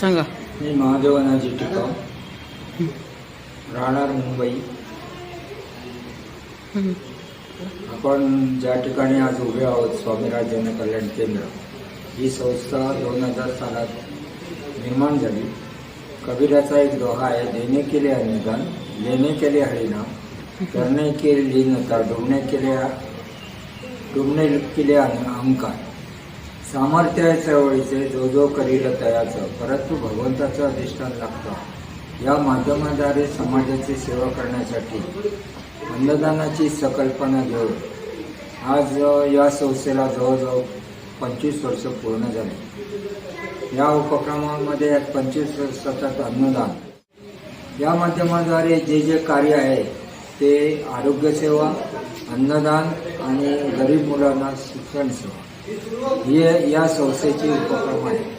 सांगा. मी महादेव अनाजी टिकाव राहणार मुंबई. आपण ज्या ठिकाणी आज उभे आहोत स्वामीराज जनकल्याण केंद्र ही संस्था दोन हजार सालात निर्माण झाली. कबीराचा एक दोहा आहे देणे केले अनुदान लेणे केले हरिनाम करणे केले लीनता डुबणे केले डुबणे केले अन- सामर्थ्य आहे चळवळीचे जो जो करील तयाचं परंतु भगवंताचं अधिष्ठान लागतं. या माध्यमाद्वारे समाजाची सेवा करण्यासाठी अन्नदानाची संकल्पना घेऊन आज या संस्थेला जवळजवळ पंचवीस वर्ष पूर्ण झाले. या उपक्रमामध्ये यात पंचवीस वर्ष अन्नदान. या माध्यमाद्वारे जे जे कार्य आहे ते आरोग्यसेवा अन्नदान आणि गरीब मुलांना शिक्षण सेवा. हे या संस्थेचे उपक्रम आहे